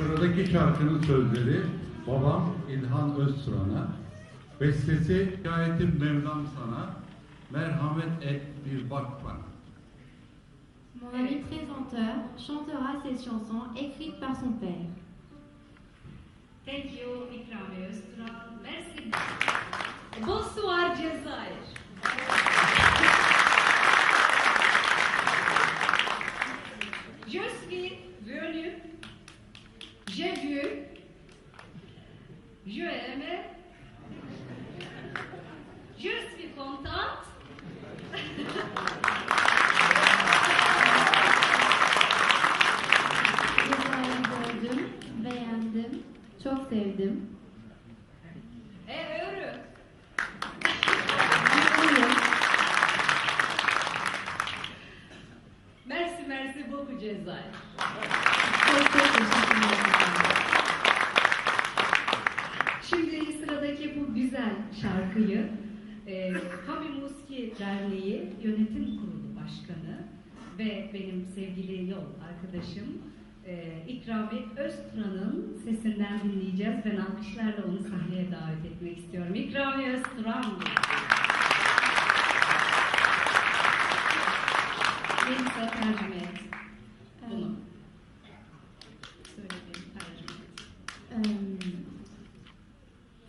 Sıradaki şarkının sözleri babam İlhan Özturan'a, bestesi Hikayetim Mevlam sana, merhamet et bir bak bana. Mon ami présenteur chantera ces chansons écrites par son père. Thank you İkrami Öztürk. Merci. Bonsoir Cezayir. Beğendim, çok sevdim. E. Mutluyum. Merci, merci beaucoup Cezayir. Çok çok teşekkür ederim. Şimdi sıradaki bu güzel şarkıyı e, Kamu Muski Derneği Yönetim Kurulu Başkanı ve benim sevgili yol arkadaşım e, İkrami Özturan'ın sesinden dinleyeceğiz. Ben alkışlarla onu sahneye davet etmek istiyorum. İkrami Özturan. Neyse tercüme et. Bunu. Söylediğim tercüme et.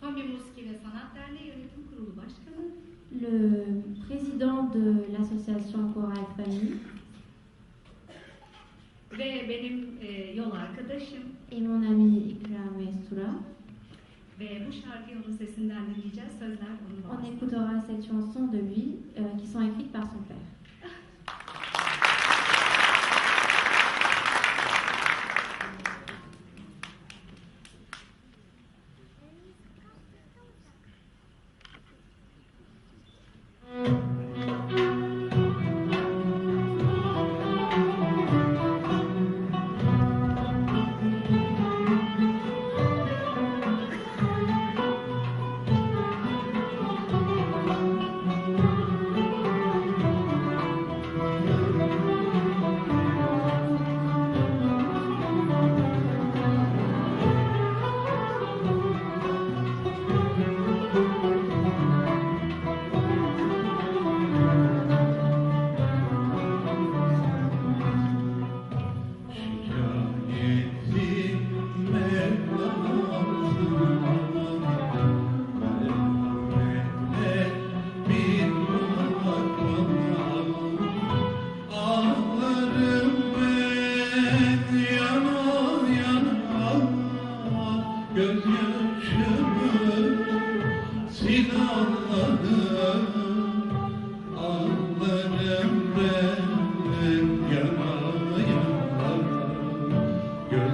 Fami Muski ve Sanat Derneği Yönetim Kurulu Başkanı le président de l'association Chorale Famille ve benim e, yol arkadaşım et mon ami Ikram Estura. ve bu şarkıyı onun sesinden dinleyeceğiz. Sözler onun On écoutera cette chanson de lui euh, qui sont écrites par son père.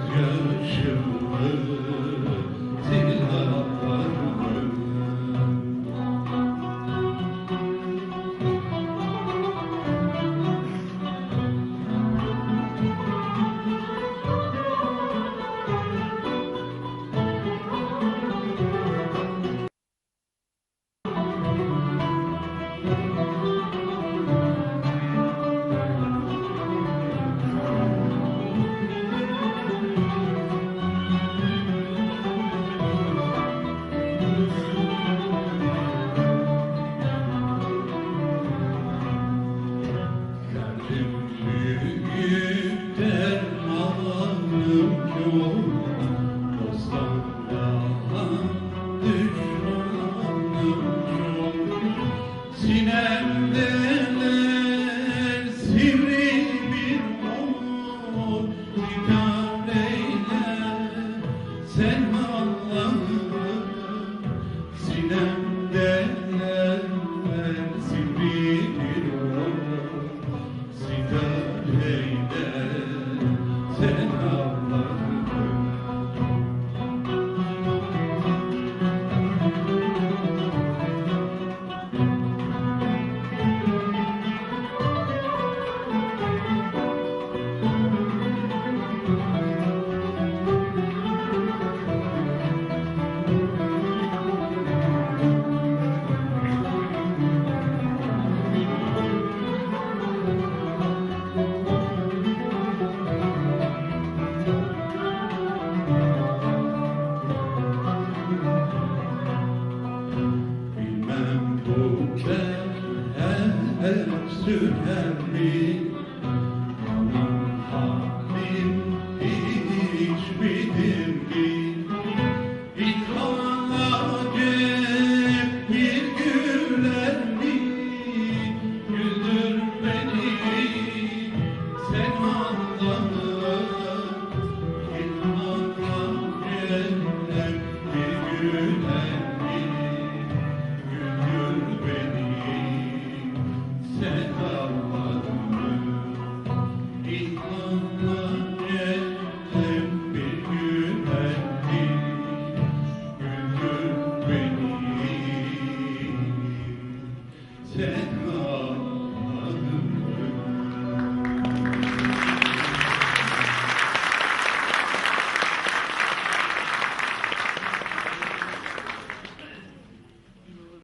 Gözyaşımı stood at me.